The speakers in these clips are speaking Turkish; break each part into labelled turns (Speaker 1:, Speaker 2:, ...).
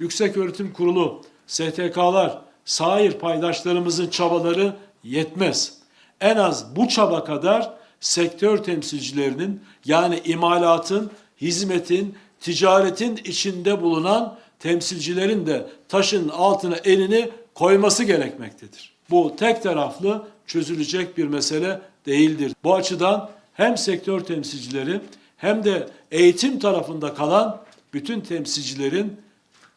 Speaker 1: Yükseköğretim Kurulu, STK'lar, sair paydaşlarımızın çabaları yetmez. En az bu çaba kadar sektör temsilcilerinin yani imalatın, hizmetin, ticaretin içinde bulunan temsilcilerin de taşın altına elini koyması gerekmektedir. Bu tek taraflı çözülecek bir mesele değildir. Bu açıdan hem sektör temsilcileri hem de eğitim tarafında kalan bütün temsilcilerin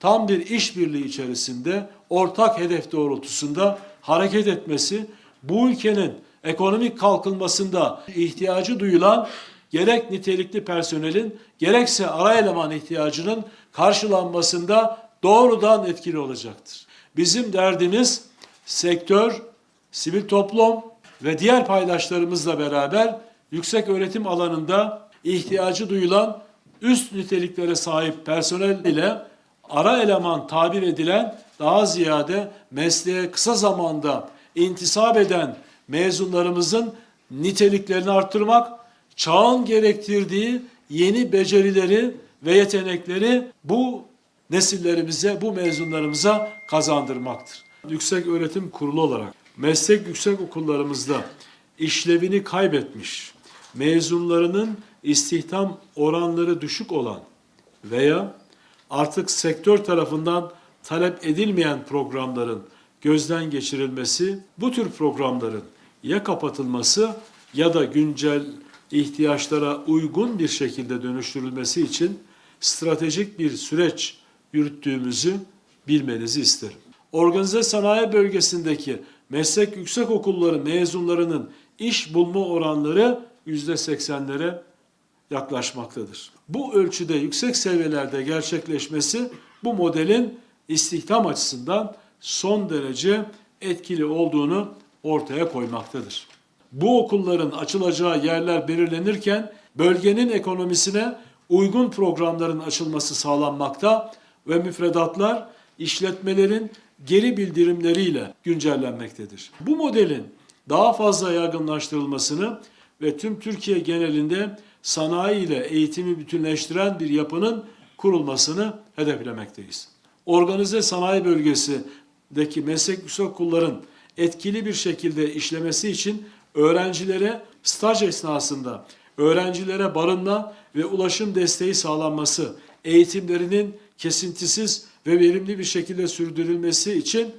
Speaker 1: tam bir işbirliği içerisinde ortak hedef doğrultusunda hareket etmesi bu ülkenin ekonomik kalkınmasında ihtiyacı duyulan gerek nitelikli personelin gerekse ara eleman ihtiyacının karşılanmasında doğrudan etkili olacaktır. Bizim derdimiz sektör, sivil toplum ve diğer paydaşlarımızla beraber yüksek öğretim alanında ihtiyacı duyulan üst niteliklere sahip personel ile ara eleman tabir edilen daha ziyade mesleğe kısa zamanda intisap eden mezunlarımızın niteliklerini arttırmak, çağın gerektirdiği yeni becerileri ve yetenekleri bu nesillerimize, bu mezunlarımıza kazandırmaktır. Yüksek Öğretim Kurulu olarak meslek yüksek okullarımızda işlevini kaybetmiş, mezunlarının istihdam oranları düşük olan veya artık sektör tarafından talep edilmeyen programların gözden geçirilmesi, bu tür programların ya kapatılması ya da güncel ihtiyaçlara uygun bir şekilde dönüştürülmesi için stratejik bir süreç yürüttüğümüzü bilmenizi isterim. Organize sanayi bölgesindeki meslek yüksek okulları mezunlarının iş bulma oranları yüzde seksenlere yaklaşmaktadır. Bu ölçüde yüksek seviyelerde gerçekleşmesi bu modelin istihdam açısından son derece etkili olduğunu ortaya koymaktadır. Bu okulların açılacağı yerler belirlenirken bölgenin ekonomisine uygun programların açılması sağlanmakta ve müfredatlar işletmelerin geri bildirimleriyle güncellenmektedir. Bu modelin daha fazla yaygınlaştırılmasını ve tüm Türkiye genelinde sanayi ile eğitimi bütünleştiren bir yapının kurulmasını hedeflemekteyiz. Organize sanayi bölgesindeki meslek yüksek okulların etkili bir şekilde işlemesi için öğrencilere staj esnasında öğrencilere barınma ve ulaşım desteği sağlanması, eğitimlerinin kesintisiz ve verimli bir şekilde sürdürülmesi için